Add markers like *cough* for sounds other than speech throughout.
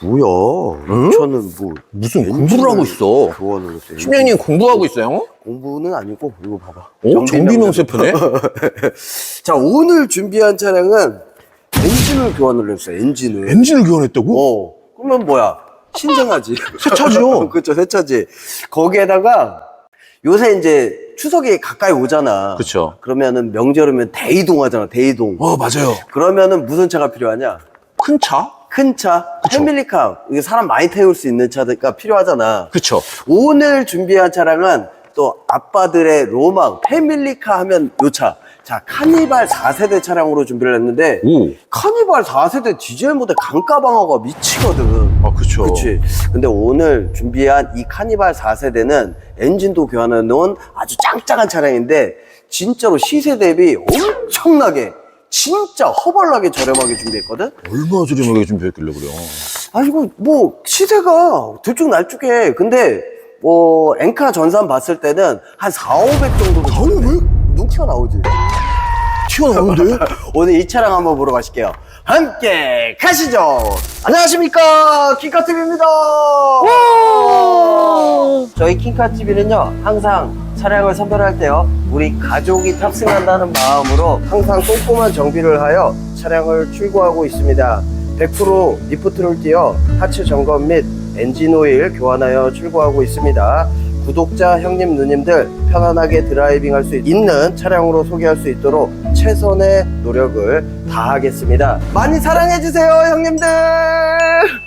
뭐야? 응? 저는 뭐 무슨 공부를 하고 있어? 교환을 했어요. 심장님 공부하고 있어요? 공부는 아니고 이거 봐봐. 오, 정비명세표네? *laughs* 자 오늘 준비한 차량은 엔진을 교환을 했어요. 엔진을. 엔진을 교환했다고? 어. 그러면 뭐야? 신생하지. *laughs* 새 차죠? *laughs* 그렇죠, 새 차지. 거기에다가 요새 이제 추석이 가까이 오잖아. 그쵸. 그러면은 명절이면 대이동 하잖아. 대이동. 어, 맞아요. 그러면은 무슨 차가 필요하냐? 큰 차? 큰 차, 그쵸. 패밀리카, 이게 사람 많이 태울 수 있는 차가 필요하잖아. 그쵸. 오늘 준비한 차량은 또 아빠들의 로망, 패밀리카 하면 요 차. 자, 카니발 4세대 차량으로 준비를 했는데, 오. 카니발 4세대 디젤 모델 강가 방어가 미치거든. 아, 그쵸. 그치. 근데 오늘 준비한 이 카니발 4세대는 엔진도 교환해 놓은 아주 짱짱한 차량인데, 진짜로 시세 대비 엄청나게, 진짜 허벌나게 저렴하게 준비했거든? 얼마나 저렴하게 준비했길래 그래요? 아이고 뭐 시세가 들쭉날쭉해 근데 뭐 엔카 전산 봤을 때는 한 4, 500 정도 4, 500? 눈치가 나오지 튀어나오는데? *laughs* 오늘 이 차량 한번 보러 가실게요 함께 가시죠. 안녕하십니까? 킹카TV입니다. 저희 킹카TV는요 항상 차량을 선별할 때요 우리 가족이 탑승한다는 마음으로 항상 꼼꼼한 정비를 하여 차량을 출고하고 있습니다. 100% 리프트를 띄어 하체 점검 및 엔진 오일 교환하여 출고하고 있습니다. 구독자 형님 누님들 편안하게 드라이빙 할 수 있는 차량으로 소개할 수 있도록 최선의 노력을 다 하겠습니다. 많이 사랑해주세요 형님들!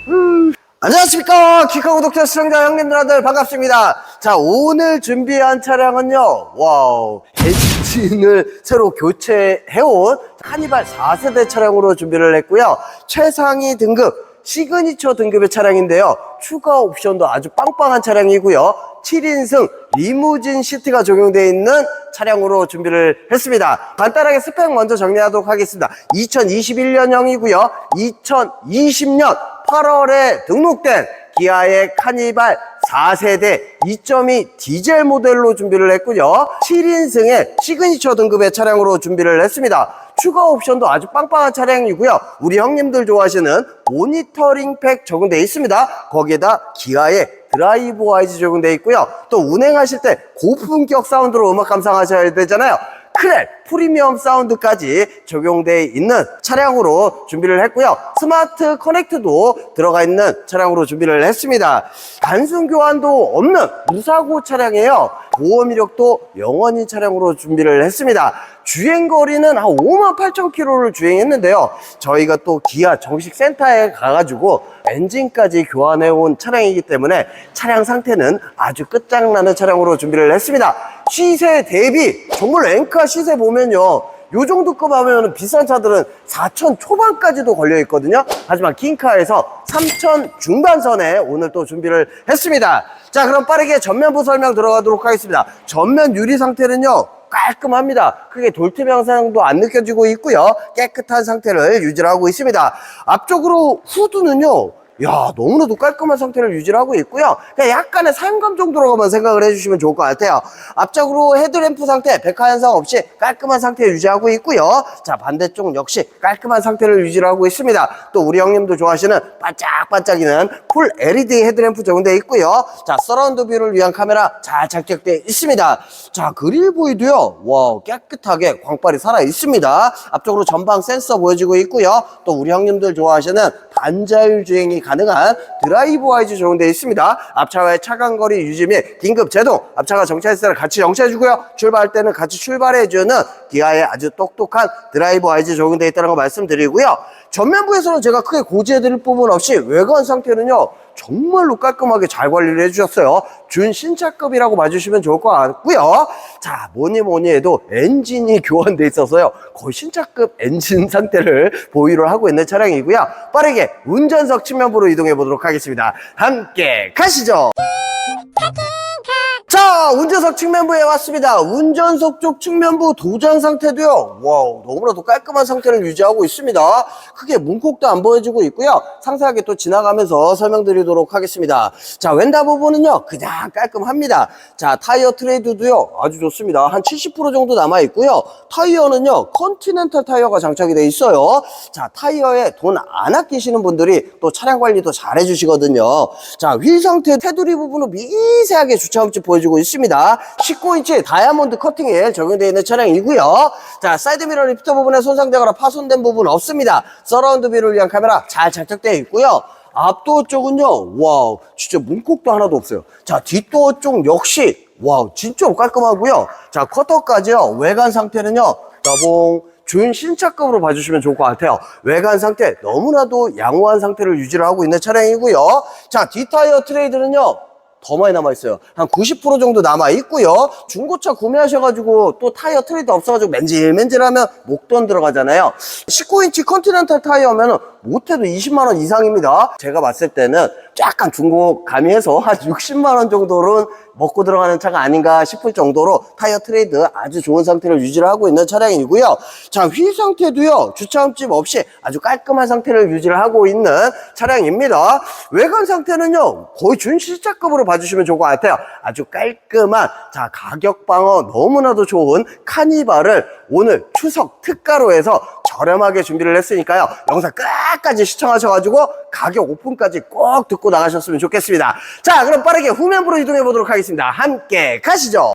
음. 안녕하십니까? 키카 구독자 시청자 형님들한테 반갑습니다. 자 오늘 준비한 차량은요 와우 엔진을 새로 교체해온 카니발 4세대 차량으로 준비를 했고요. 최상위 등급 시그니처 등급의 차량인데요. 추가 옵션도 아주 빵빵한 차량이고요. 7인승 리무진 시트가 적용되어 있는 차량으로 준비를 했습니다 간단하게 스펙 먼저 정리하도록 하겠습니다 2021년형이고요 2020년 8월에 등록된 기아의 카니발 4세대 2.2 디젤 모델로 준비를 했고요. 7인승의 시그니처 등급의 차량으로 준비를 했습니다. 추가 옵션도 아주 빵빵한 차량이고요. 우리 형님들 좋아하시는 모니터링 팩 적용되어 있습니다. 거기에다 기아의 드라이브 와이즈 적용되어 있고요. 또 운행하실 때 고품격 사운드로 음악 감상하셔야 되잖아요. 크렐 프리미엄 사운드까지 적용되어 있는 차량으로 준비를 했고요. 스마트 커넥트도 들어가 있는 차량으로 준비를 했습니다. 단순 교환도 없는 무사고 차량이에요. 보험 이력도 영원히 차량으로 준비를 했습니다. 주행 거리는 한 5만 8천 킬로를 주행했는데요. 저희가 또 기아 정식 센터에 가가지고 엔진까지 교환해 온 차량이기 때문에 차량 상태는 아주 끝장나는 차량으로 준비를 했습니다. 시세 대비 정말 엔카 시세 보면 요. 요 정도급 하면 비싼 차들은 4천 초반까지도 걸려 있거든요. 하지만 킹카에서 3천 중반선에 오늘 또 준비를 했습니다. 자, 그럼 빠르게 전면부 설명 들어가도록 하겠습니다. 전면 유리 상태는요. 깔끔합니다. 크게 돌틈 현상도 안 느껴지고 있고요. 깨끗한 상태를 유지하고 있습니다. 앞쪽으로 후드는요. 야, 너무나도 깔끔한 상태를 유지를 하고 있고요. 그냥 약간의 사용감 정도로만 생각을 해주시면 좋을 것 같아요. 앞쪽으로 헤드램프 상태, 백화 현상 없이 깔끔한 상태 유지하고 있고요. 자, 반대쪽 역시 깔끔한 상태를 유지를 하고 있습니다. 또 우리 형님도 좋아하시는 반짝반짝이는 풀 LED 헤드램프 적용되어 있고요. 자, 서라운드 뷰를 위한 카메라 잘 장착되어 있습니다. 자, 그릴 보이도요. 와, 깨끗하게 광빨이 살아 있습니다. 앞쪽으로 전방 센서 보여지고 있고요. 또 우리 형님들 좋아하시는 반자율 주행이 가 능한 드라이브 와이즈 적용되어 있습니다. 앞차와의 차간거리 유지 및 긴급 제동, 앞차가 정차했을 때는 같이 정차해주고요. 출발할 때는 같이 출발해주는 기아의 아주 똑똑한 드라이브 와이즈 적용되어 있다는 거 말씀드리고요. 전면부에서는 제가 크게 고지해드릴 부분 없이 외관 상태는요. 정말로 깔끔하게 잘 관리를 해주셨어요. 준 신차급이라고 봐주시면 좋을 것 같고요. 자, 뭐니 뭐니 해도 엔진이 교환돼 있어서요. 거의 신차급 엔진 상태를 보유를 하고 있는 차량이고요. 빠르게 운전석 측면부로 이동해 보도록 하겠습니다. 함께 가시죠. 자, 운전석 측면부에 왔습니다. 운전석 쪽 측면부 도장 상태도요. 와우, 너무나도 깔끔한 상태를 유지하고 있습니다. 크게 문콕도 안 보여지고 있고요. 상세하게 또 지나가면서 설명드리도록 하겠습니다. 자, 왼다 부분은요. 그냥 깔끔합니다. 자, 타이어 트레이드도요. 아주 좋습니다. 한 70% 정도 남아 있고요. 타이어는요. 컨티넨탈 타이어가 장착이 돼 있어요. 자, 타이어에 돈 안 아끼시는 분들이 또 차량 관리도 잘 해주시거든요. 자, 휠 상태 테두리 부분은 미세하게 주차음집 보여주 고 있습니다. 19인치 다이아몬드 커팅에 적용되어 있는 차량이고요. 자, 사이드미러 리프터 부분에 손상되거나 파손된 부분 없습니다. 서라운드 뷰를 위한 카메라 잘 장착되어 있고요. 앞도어 쪽은요, 와우, 진짜 문콕도 하나도 없어요. 자, 뒷도어 쪽 역시, 와우, 진짜 깔끔하고요. 자, 커터까지요, 외관 상태는요, 나봉, 준 신차급으로 봐주시면 좋을 것 같아요. 외관 상태 너무나도 양호한 상태를 유지를 하고 있는 차량이고요. 자, 뒷타이어 트레이드는요. 더 많이 남아있어요. 한 90% 정도 남아있고요. 중고차 구매하셔가지고 또 타이어 트레이드 없어가지고 맨질맨질하면 목돈 들어가잖아요. 19인치 컨티넨탈 타이어면 은 못해도 20만원 이상입니다. 제가 봤을 때는 약간 중고 가미해서 한 *laughs* 60만원 정도는 먹고 들어가는 차가 아닌가 싶을 정도로 타이어 트레이드 아주 좋은 상태를 유지를 하고 있는 차량이고요. 자, 휠 상태도요. 주차음집 없이 아주 깔끔한 상태를 유지를 하고 있는 차량입니다. 외관 상태는요. 거의 준시차급으로 봐주시면 좋을 것 같아요. 아주 깔끔한 자 가격 방어 너무나도 좋은 카니발을 오늘 추석 특가로 해서 저렴하게 준비를 했으니까요. 영상 끝까지 시청하셔가지고 가격 오픈까지 꼭 듣고 나가셨으면 좋겠습니다. 자, 그럼 빠르게 후면부로 이동해 보도록 하겠습니다. 함께 가시죠.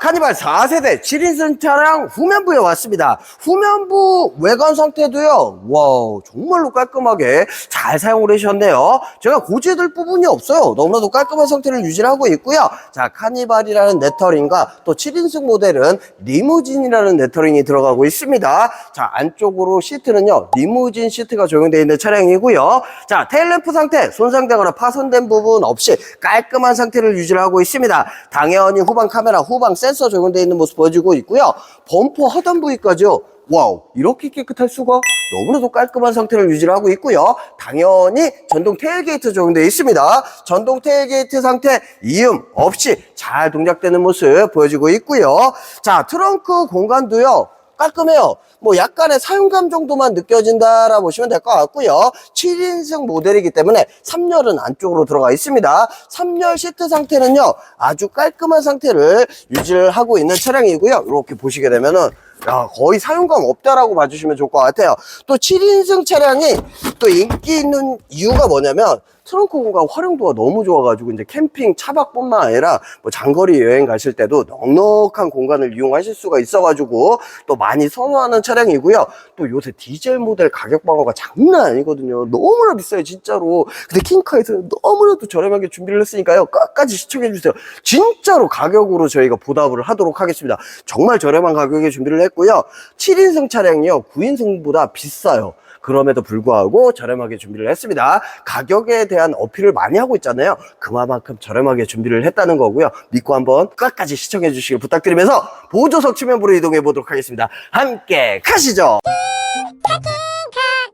카니발 4세대 7인승 차량 후면부에 왔습니다. 후면부 외관 상태도요, 와우, 정말로 깔끔하게 잘 사용을 하셨네요. 제가 고지해둘 부분이 없어요. 너무나도 깔끔한 상태를 유지하고 있고요. 자, 카니발이라는 레터링과 또 7인승 모델은 리무진이라는 레터링이 들어가고 있습니다. 자, 안쪽으로 시트는요, 리무진 시트가 적용되어 있는 차량이고요. 자, 테일램프 상태, 손상되거나 파손된 부분 없이 깔끔한 상태를 유지하고 있습니다. 당연히 후방 카메라, 후방 센서 적용되어 있는 모습 보여주고 있고요. 범퍼 하단 부위까지요. 와우, 이렇게 깨끗할 수가 너무나도 깔끔한 상태를 유지하고 있고요. 당연히 전동 테일게이트 적용되어 있습니다. 전동 테일게이트 상태 이음 없이 잘 동작되는 모습 보여주고 있고요. 자, 트렁크 공간도요. 깔끔해요. 뭐 약간의 사용감 정도만 느껴진다라 보시면 될 것 같고요. 7인승 모델이기 때문에 3열은 안쪽으로 들어가 있습니다. 3열 시트 상태는요. 아주 깔끔한 상태를 유지를 하고 있는 차량이고요. 이렇게 보시게 되면은 야, 거의 사용감 없다라고 봐주시면 좋을 것 같아요. 또 7인승 차량이 또 인기 있는 이유가 뭐냐면 트렁크 공간 활용도가 너무 좋아가지고 이제 캠핑 차박뿐만 아니라 뭐 장거리 여행 가실 때도 넉넉한 공간을 이용하실 수가 있어가지고 또 많이 선호하는 차량이고요. 또 요새 디젤 모델 가격 방어가 장난 아니거든요. 너무나 비싸요, 진짜로. 근데 킹카에서는 너무나도 저렴하게 준비를 했으니까요. 끝까지 시청해주세요. 진짜로 가격으로 저희가 보답을 하도록 하겠습니다. 정말 저렴한 가격에 준비를 했고요. 7인승 차량이요. 9인승보다 비싸요. 그럼에도 불구하고 저렴하게 준비를 했습니다. 가격에 대한 어필을 많이 하고 있잖아요. 그만큼 저렴하게 준비를 했다는 거고요. 믿고 한번 끝까지 시청해 주시길 부탁드리면서 보조석 측면부로 이동해 보도록 하겠습니다. 함께 가시죠.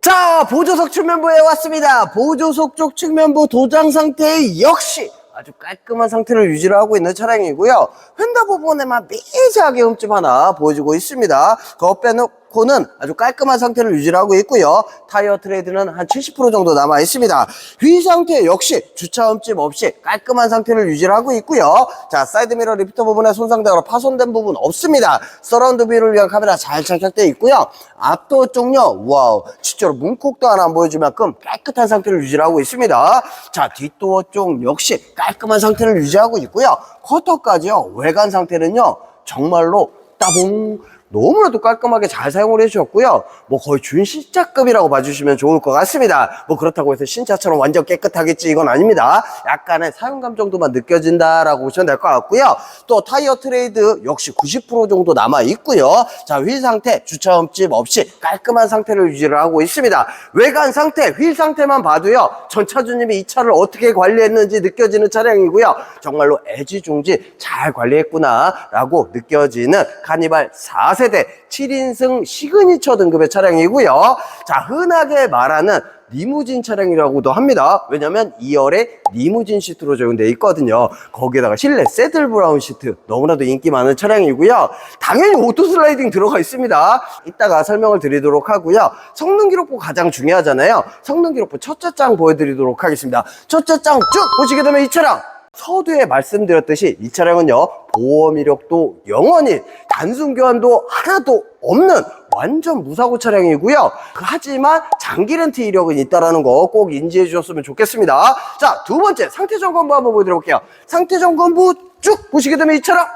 자, 보조석 측면부에 왔습니다. 보조석 쪽 측면부 도장 상태 역시 아주 깔끔한 상태를 유지를 하고 있는 차량이고요. 휀다 부분에만 미세하게 흠집 하나 보여주고 있습니다. 그거 빼놓고 는 아주 깔끔한 상태를 유지를 하고 있고요. 타이어 트레이드는 한 70% 정도 남아 있습니다. 휠 상태 역시 주차 흠집 없이 깔끔한 상태를 유지를 하고 있고요. 자, 사이드미러 리프터 부분에 손상되거나 파손된 부분 없습니다. 서라운드 뷰를 위한 카메라 잘 장착되어 있고요. 앞도 쪽요, 와우, 진짜로 문콕도 하나 안 보여줄 만큼 깨끗한 상태를 유지를 하고 있습니다. 자, 뒷도어 쪽 역시 깔끔한 상태를 유지하고 있고요. 커터까지요, 외관 상태는요, 정말로 따봉 너무나도 깔끔하게 잘 사용을 해주셨고요. 뭐 거의 준신차급이라고 봐주시면 좋을 것 같습니다. 뭐 그렇다고 해서 신차처럼 완전 깨끗하겠지 이건 아닙니다. 약간의 사용감 정도만 느껴진다라고 보시면 될 것 같고요. 또 타이어 트레이드 역시 90% 정도 남아 있고요. 자, 휠 상태 주차 흠집 없이 깔끔한 상태를 유지를 하고 있습니다. 외관 상태, 휠 상태만 봐도요. 전 차주님이 이 차를 어떻게 관리했는지 느껴지는 차량이고요. 정말로 애지중지 잘 관리했구나라고 느껴지는 카니발 4 세대 7인승 시그니처 등급의 차량이고요. 자, 흔하게 말하는 리무진 차량이라고도 합니다. 왜냐면 2열에 리무진 시트로 적용되어 있거든요. 거기에다가 실내 새들 브라운 시트 너무나도 인기 많은 차량이고요. 당연히 오토 슬라이딩 들어가 있습니다. 이따가 설명을 드리도록 하고요. 성능 기록부 가장 중요하잖아요. 성능 기록부 첫째 장 보여드리도록 하겠습니다. 첫째 장 쭉 보시게 되면 이 차량 서두에 말씀드렸듯이 이 차량은요 보험 이력도 영원히 단순 교환도 하나도 없는 완전 무사고 차량이고요. 하지만 장기 렌트 이력은 있다라는 거 꼭 인지해 주셨으면 좋겠습니다. 자 두 번째 상태 점검부 한번 보여드릴게요. 상태 점검부 쭉 보시게 되면 이 차량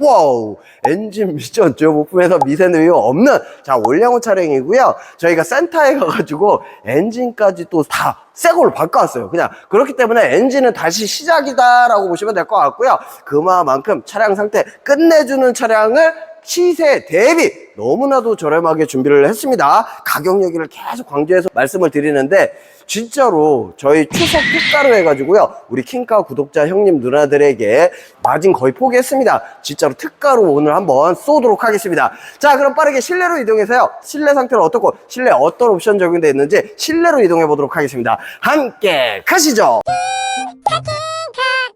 와우 엔진 미션 저 부품에서 미세는 이유 없는 자 올량호 차량이고요. 저희가 센터에 가가지고 엔진까지 또 다 새 걸로 바꿔왔어요. 그냥 그렇기 때문에 엔진은 다시 시작이다 라고 보시면 될 것 같고요. 그만큼 차량 상태 끝내주는 차량을 시세 대비 너무나도 저렴하게 준비를 했습니다. 가격 얘기를 계속 강조해서 말씀을 드리는데 진짜로 저희 추석 특가로 해가지고요. 우리 킹카 구독자 형님 누나들에게 마진 거의 포기했습니다. 진짜로 특가로 오늘 한번 쏘도록 하겠습니다. 자 그럼 빠르게 실내로 이동해서요. 실내 상태는 어떻고 실내 어떤 옵션 적용되어 있는지 실내로 이동해 보도록 하겠습니다. 함께 가시죠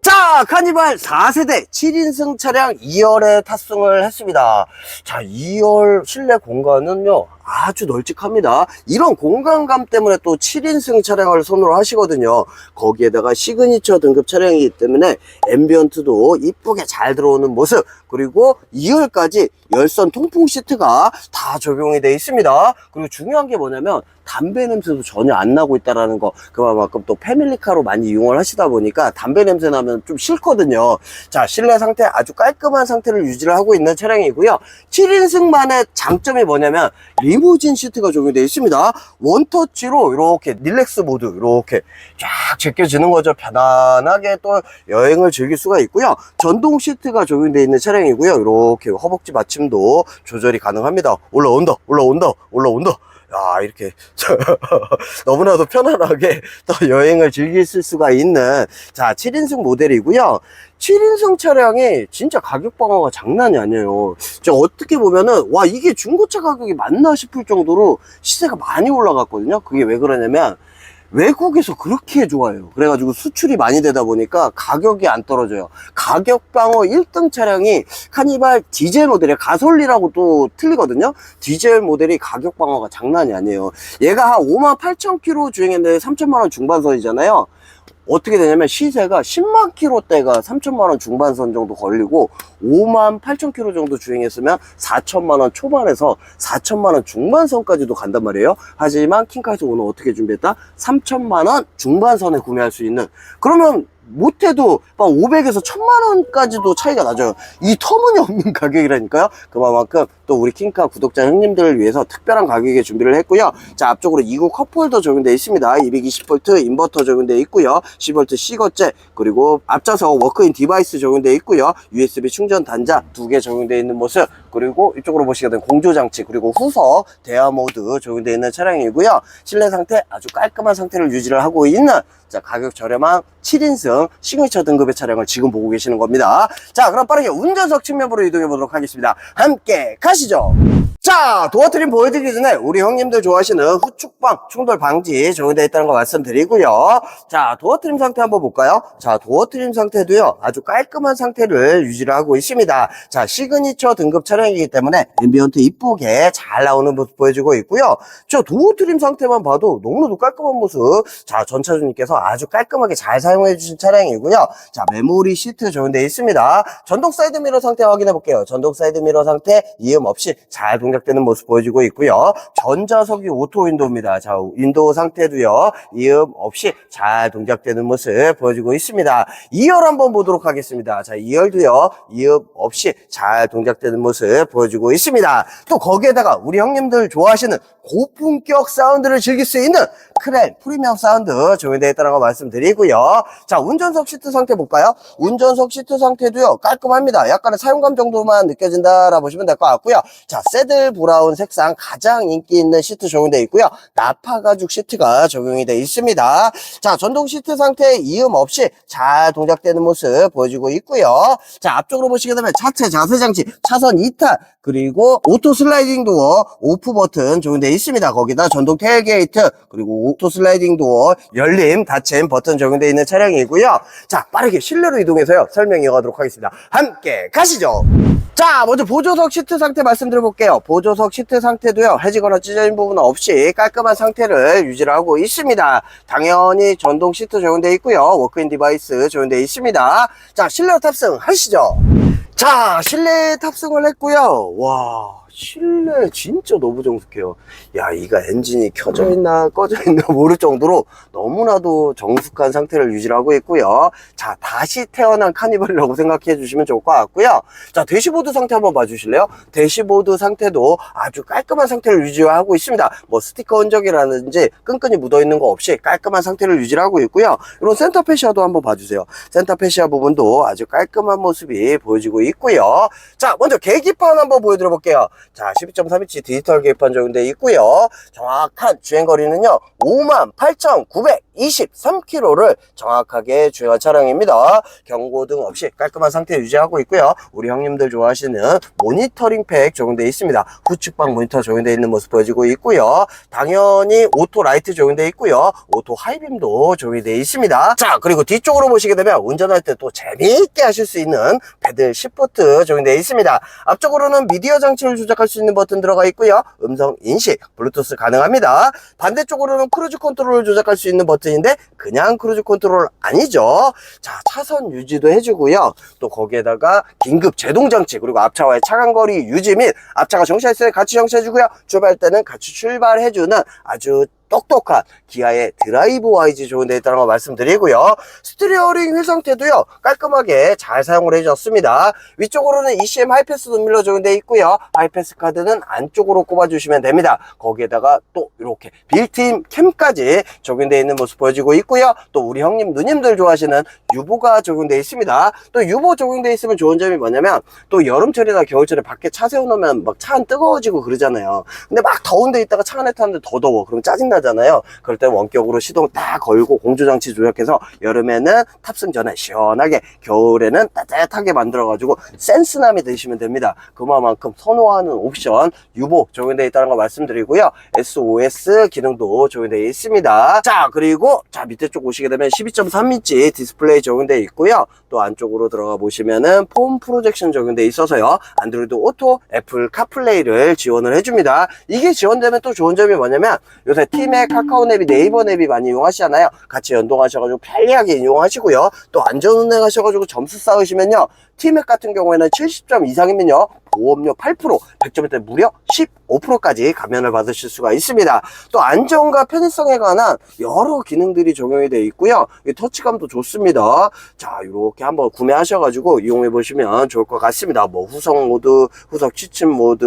자, 카니발 4세대 7인승 차량 2열에 탑승을 했습니다. 자, 2열 실내 공간은요, 아주 널찍합니다. 이런 공간감 때문에 또 7인승 차량을 선호를 하시거든요. 거기에다가 시그니처 등급 차량이기 때문에 앰비언트도 이쁘게 잘 들어오는 모습, 그리고 2열까지 열선 통풍 시트가 다 적용이 되어 있습니다. 그리고 중요한 게 뭐냐면 담배 냄새도 전혀 안 나고 있다라는 거 그만큼 또 패밀리카로 많이 이용을 하시다 보니까 담배 냄새 나면 좀 싫거든요. 자 실내 상태 아주 깔끔한 상태를 유지를 하고 있는 차량이고요. 7인승만의 장점이 뭐냐면 리 무진 시트가 적용되어 있습니다. 원터치로 이렇게 릴렉스 모드 이렇게 쫙 제껴지는 거죠. 편안하게 또 여행을 즐길 수가 있고요. 전동 시트가 적용되어 있는 차량이고요. 이렇게 허벅지 받침도 조절이 가능합니다. 올라온다, 올라온다, 올라온다. 야, 이렇게 *laughs* 너무나도 편안하게 또 여행을 즐길 수가 있는 자, 7인승 모델이고요. 7인승 차량이 진짜 가격 방어가 장난이 아니에요. 저 어떻게 보면은 와, 이게 중고차 가격이 맞나 싶을 정도로 시세가 많이 올라갔거든요. 그게 왜 그러냐면 외국에서 그렇게 좋아해요. 그래가지고 수출이 많이 되다 보니까 가격이 안 떨어져요. 가격 방어 1등 차량이 카니발 디젤 모델의 가솔리라고 또 틀리거든요. 디젤 모델이 가격 방어가 장난이 아니에요. 얘가 한 5만 8천 킬로 주행했는데 3천만 원 중반선이잖아요. 어떻게 되냐면 시세가 10만 킬로대가 3천만 원 중반선 정도 걸리고 5만 8천 킬로 정도 주행했으면 4천만 원 초반에서 4천만 원 중반선까지도 간단 말이에요. 하지만 킹카에서 오늘 어떻게 준비했다? 3천만 원 중반선에 구매할 수 있는 그러면 못해도 막 500에서 1000만 원까지도 차이가 나죠. 이 터무니없는 *laughs* 가격이라니까요. 그만큼 또 우리 킹카 구독자 형님들을 위해서 특별한 가격에 준비를 했고요. 자 앞쪽으로 2구 컵홀더 적용되어 있습니다. 220V 인버터 적용되어 있고요. 10V C거째 그리고 앞좌석 워크인 디바이스 적용되어 있고요. USB 충전 단자 두 개 적용되어 있는 모습 그리고 이쪽으로 보시게 되면 공조 장치 그리고 후석 대화 모드 적용되어 있는 차량이고요. 실내 상태 아주 깔끔한 상태를 유지를 하고 있는 자 가격 저렴한 7인승 시그니처 등급의 차량을 지금 보고 계시는 겁니다. 자 그럼 빠르게 운전석 측면으로 이동해 보도록 하겠습니다. 함께 가시 죠. 자 도어트림 보여드리기 전에 우리 형님들 좋아하시는 후축방 충돌 방지 적용되어 있다는 거 말씀드리고요. 자 도어트림 상태 한번 볼까요? 자 도어트림 상태도요 아주 깔끔한 상태를 유지를 하고 있습니다. 자 시그니처 등급 차량이기 때문에 앰비언트 이쁘게 잘 나오는 모습 보여주고 있고요. 저 도어트림 상태만 봐도 너무나도 깔끔한 모습. 자 전차주님께서 아주 깔끔하게 잘 사용해 주신 차량이고요. 자 메모리 시트 적용되어 있습니다. 전동 사이드 미러 상태 확인해 볼게요. 전동 사이드 미러 상태 이음 없이 잘 동작되는 모습 보여주고 있고요. 전자석이 오토 윈도우입니다. 자 윈도우 상태도요. 이음 없이 잘 동작되는 모습 보여주고 있습니다. 2열 한번 보도록 하겠습니다. 자 2열도요. 이음 없이 잘 동작되는 모습 보여주고 있습니다. 또 거기에다가 우리 형님들 좋아하시는 고품격 사운드를 즐길 수 있는 크렐 프리미엄 사운드 적용되어 있다는 거 말씀드리고요. 자, 운전석 시트 상태 볼까요? 운전석 시트 상태도요, 깔끔합니다. 약간의 사용감 정도만 느껴진다라 보시면 될 것 같고요. 자, 새들 브라운 색상 가장 인기 있는 시트 적용되어 있고요. 나파 가죽 시트가 적용이 되어 있습니다. 자, 전동 시트 상태 이음 없이 잘 동작되는 모습 보여주고 있고요. 자, 앞쪽으로 보시게 되면 차체 자세 장치, 차선 이탈, 그리고 오토 슬라이딩 도어 오프 버튼 적용되어 있습니다. 거기다 전동 테일게이트, 그리고 오토 슬라이딩 도어 열림, 닫힘 버튼 적용되어 있는 차량이고요. 자, 빠르게 실내로 이동해서요. 설명 이어가도록 하겠습니다. 함께 가시죠. 자, 먼저 보조석 시트 상태 말씀드려볼게요. 보조석 시트 상태도요, 해지거나 찢어진 부분 없이 깔끔한 상태를 유지를 하고 있습니다. 당연히 전동 시트 적용되어 있고요. 워크인 디바이스 적용되어 있습니다. 자, 실내 탑승 하시죠. 자, 실내 탑승을 했고요. 와, 실내 진짜 너무 정숙해요. 야, 이가 엔진이 켜져 있나 꺼져 있나 *laughs* 모를 정도로 너무나도 정숙한 상태를 유지하고 있고요. 자, 다시 태어난 카니발이라고 생각해 주시면 좋을 것 같고요. 자, 대시보드 상태 한번 봐주실래요? 대시보드 상태도 아주 깔끔한 상태를 유지하고 있습니다. 뭐 스티커 흔적이라든지 끈끈이 묻어 있는 거 없이 깔끔한 상태를 유지하고 있고요. 이런 센터 페시아도 한번 봐주세요. 센터 페시아 부분도 아주 깔끔한 모습이 보여지고 있고요. 자, 먼저 계기판 한번 보여드려 볼게요. 자, 12.3인치 디지털 계기판 적용되어 있고요. 정확한 주행거리는요, 58,923km를 정확하게 주행한 차량입니다. 경고등 없이 깔끔한 상태 유지하고 있고요. 우리 형님들 좋아하시는 모니터링 팩 적용되어 있습니다. 후측방 모니터 적용되어 있는 모습 보여지고 있고요. 당연히 오토 라이트 적용되어 있고요. 오토 하이빔도 적용되어 있습니다. 자, 그리고 뒤쪽으로 보시게 되면 운전할 때 또 재미있게 하실 수 있는 패들 시프트 적용되어 있습니다. 앞쪽으로는 미디어 장치를 조작할 수 있는 버튼 들어가 있고요. 음성 인식, 블루투스 가능합니다. 반대쪽으로는 크루즈 컨트롤을 조작할 수 있는 버튼인데 그냥 크루즈 컨트롤 아니죠. 자, 차선 유지도 해주고요. 또 거기에다가 긴급 제동 장치 그리고 앞차와의 차간 거리 유지 및 앞차가 정차했을 때 같이 정차해주고요. 출발 때는 같이 출발해주는 아주 똑똑한 기아의 드라이브 와이즈 좋은 데 있다는 거 말씀드리고요. 스티리어링 휠 상태도요, 깔끔하게 잘 사용을 해줬습니다. 위쪽으로는 ECM 하이패스 눈밀러 적용되어 있고요. 하이패스 카드는 안쪽으로 꼽아주시면 됩니다. 거기에다가 또 이렇게 빌트인 캠까지 적용되어 있는 모습 보여지고 있고요. 또 우리 형님, 누님들 좋아하시는 유보가 적용되어 있습니다. 또 유보 적용되어 있으면 좋은 점이 뭐냐면 또 여름철이나 겨울철에 밖에 차 세워놓으면 막 차 안 뜨거워지고 그러잖아요. 근데 막 더운 데 있다가 차 안에 타는데 더 더워. 그럼 짜증나 잖아요. 그럴 때 원격으로 시동 딱 걸고 공조장치 조작해서 여름에는 탑승 전에 시원하게 겨울에는 따뜻하게 만들어가지고 센스남이 되시면 됩니다. 그만큼 선호하는 옵션 유보 적용되어 있다는 거 말씀드리고요. SOS 기능도 적용되어 있습니다. 자 그리고 자 밑에 쪽 보시게 되면 12.3인치 디스플레이 적용되어 있고요. 또 안쪽으로 들어가 보시면은 폼 프로젝션 적용되어 있어서요. 안드로이드 오토, 애플 카플레이를 지원을 해줍니다. 이게 지원되면 또 좋은 점이 뭐냐면 요새 팀의 카카오 앱이 네이버 앱이 많이 이용하시잖아요. 같이 연동하셔가지고 편리하게 이용하시고요. 또 안전운행 하셔가지고 점수 쌓으시면요. 티맥 같은 경우에는 70점 이상이면요. 보험료 8%, 100점일 때 무려 15%까지 감면을 받으실 수가 있습니다. 또 안전과 편의성에 관한 여러 기능들이 적용이 되어 있고요. 이 터치감도 좋습니다. 자, 이렇게 한번 구매하셔가지고 이용해 보시면 좋을 것 같습니다. 뭐 후석 모드, 후석 취침 모드,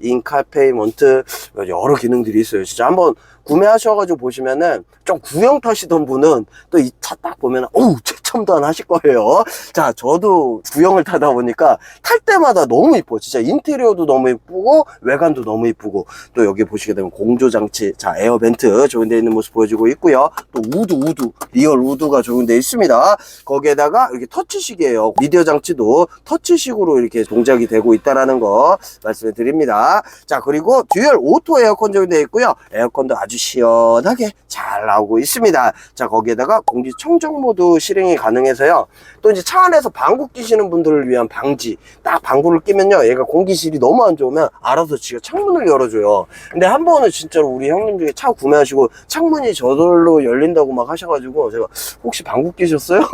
인카페이먼트 여러 기능들이 있어요. 진짜 한번 구매하셔가지고 보시면은 좀 구형 타시던 분은 또 이 차 딱 보면 어우 최첨단 하실 거예요. 자 저도 구형을 타다 보니까 탈 때마다 너무 이뻐. 진짜 인테리어도 너무 이쁘고 외관도 너무 이쁘고 또 여기 보시게 되면 공조 장치, 자 에어 벤트 적용되어 있는 모습 보여지고 있고요. 또 우드 우드 리얼 우드가 적용되어 있습니다. 거기에다가 이렇게 터치식이에요. 미디어 장치도 터치식으로 이렇게 동작이 되고 있다라는 거 말씀을 드립니다. 자 그리고 듀얼 오토 에어컨 적용되어 있고요. 에어컨도 아주 시원하게 잘 나오고 있습니다. 자 거기에다가 공기 청정 모드 실행이 가능해서요. 또 이제 차 안에서 방구 끼시는 분들을 위한 방지. 딱 방구를 끼면요. 얘가 공기실이 너무 안 좋으면 알아서 지가 창문을 열어줘요. 근데 한 번은 진짜로 우리 형님 중에 차 구매하시고 창문이 저절로 열린다고 막 하셔가지고 제가 혹시 방구 끼셨어요? *laughs*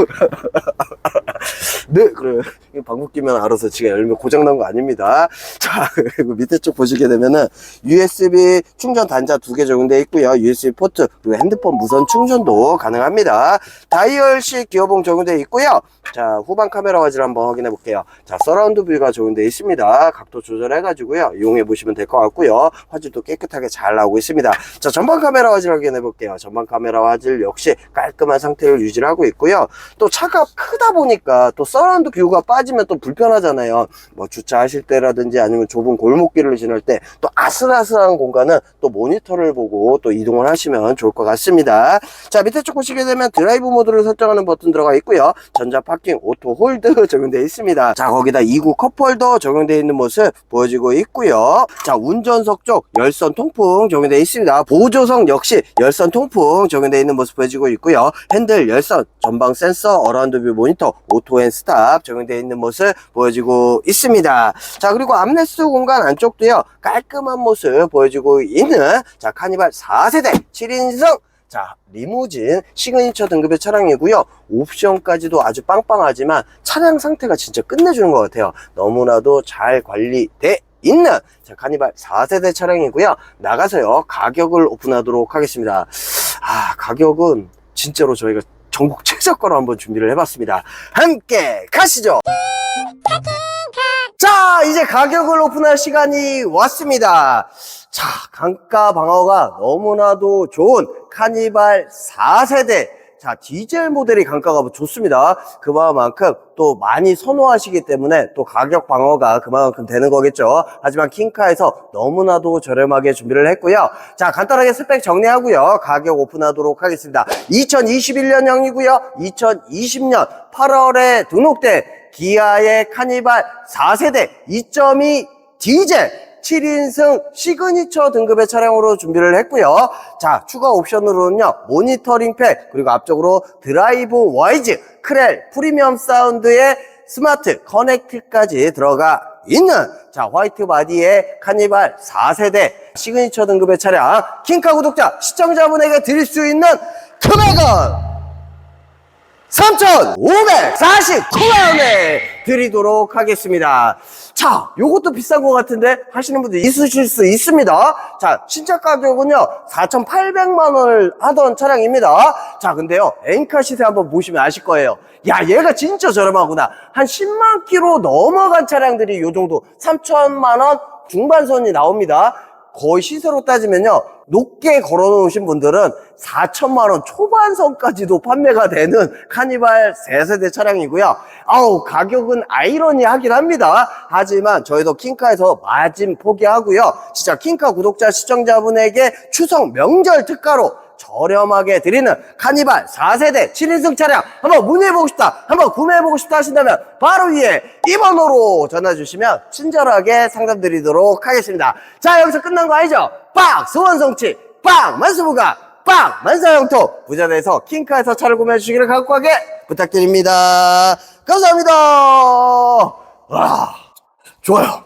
네, 그래요. 방구 끼면 알아서 지가 열면 고장난 거 아닙니다. 자, *laughs* 그리고 밑에 쪽 보시게 되면은 USB 충전 단자 두 개 적용되어 있고요. USB 포트, 그리고 핸드폰 무선 충전도 가능합니다. 다이얼식 기어봉 적용되어 있고요. 자, 후방 카메라 화질 한번 확인해 볼게요. 자, 서라운드 뷰가 적용되어 있습니다. 각도 조절해 가지고요. 이용해 보시면 될 것 같고요. 화질도 깨끗하게 잘 나오고 있습니다. 자, 전방 카메라 화질 확인해 볼게요. 전방 카메라 화질 역시 깔끔한 상태를 유지하고 있고요. 또 차가 크다 보니까 또썰 어라운드 뷰가 빠지면 또 불편하잖아요. 뭐 주차하실 때라든지 아니면 좁은 골목길을 지날 때 또 아슬아슬한 공간은 또 모니터를 보고 또 이동을 하시면 좋을 것 같습니다. 자, 밑에 쪽 보시게 되면 드라이브 모드를 설정하는 버튼 들어가 있고요. 전자 파킹, 오토 홀드 *laughs* 적용되어 있습니다. 자, 거기다 2구 컵홀더 적용되어 있는 모습 보여지고 있고요. 자, 운전석 쪽 열선 통풍 적용되어 있습니다. 보조석 역시 열선 통풍 적용되어 있는 모습 보여지고 있고요. 핸들 열선, 전방 센서, 어라운드 뷰 모니터, 오토 앤 스탑 적용되어 있는 모습 보여지고 있습니다. 자, 그리고 암레스 공간 안쪽도요. 깔끔한 모습 보여지고 있는 자, 카니발 4세대 7인승 자, 리무진 시그니처 등급의 차량이고요. 옵션까지도 아주 빵빵하지만 차량 상태가 진짜 끝내주는 것 같아요. 너무나도 잘 관리돼 있는 자, 카니발 4세대 차량이고요. 나가서요. 가격을 오픈하도록 하겠습니다. 아, 가격은 진짜로 저희가 전국 최저가로 한번 준비를 해봤습니다. 함께 가시죠. 자, 이제 가격을 오픈할 시간이 왔습니다. 자, 강가 방어가 너무나도 좋은 카니발 4세대. 자, 디젤 모델이 강가가 좋습니다. 그만큼 또 많이 선호하시기 때문에 또 가격 방어가 그만큼 되는 거겠죠. 하지만 킹카에서 너무나도 저렴하게 준비를 했고요. 자, 간단하게 스펙 정리하고요. 가격 오픈하도록 하겠습니다. 2021년형이고요. 2020년 8월에 등록된 기아의 카니발 4세대 2.2 디젤 7인승 시그니처 등급의 차량으로 준비를 했고요. 자, 추가 옵션으로는요, 모니터링 팩, 그리고 앞쪽으로 드라이브 와이즈, 크렐, 프리미엄 사운드의 스마트 커넥트까지 들어가 있는, 자, 화이트 바디의 카니발 4세대 시그니처 등급의 차량, 킹카 구독자, 시청자분에게 드릴 수 있는 금액은 3,549만원에 드리도록 하겠습니다. 자, 요것도 비싼 것 같은데 하시는 분들 있으실 수 있습니다. 자, 신차 가격은요, 4,800만원을 하던 차량입니다. 자, 근데요, 엔카 시세 한번 보시면 아실 거예요. 야, 얘가 진짜 저렴하구나. 한 10만 킬로 넘어간 차량들이 요 정도 3천만원 중반선이 나옵니다. 거의 시세로 따지면요. 높게 걸어 놓으신 분들은 4천만 원 초반선까지도 판매가 되는 카니발 4세대 차량이고요. 아우, 가격은 아이러니하긴 합니다. 하지만 저희도 킹카에서 마진 포기하고요. 진짜 킹카 구독자 시청자분에게 추석 명절 특가로 저렴하게 드리는 카니발 4세대 7인승 차량 한번 문의해보고 싶다 한번 구매해보고 싶다 하신다면 바로 위에 이 번호로 전화주시면 친절하게 상담 드리도록 하겠습니다 자 여기서 끝난 거 아니죠? 빡! 소원성취 빡! 만수부가 빡! 만사형통 부자대에서 킹카에서 차를 구매해 주시기를 각고하게 부탁드립니다 감사합니다 와 좋아요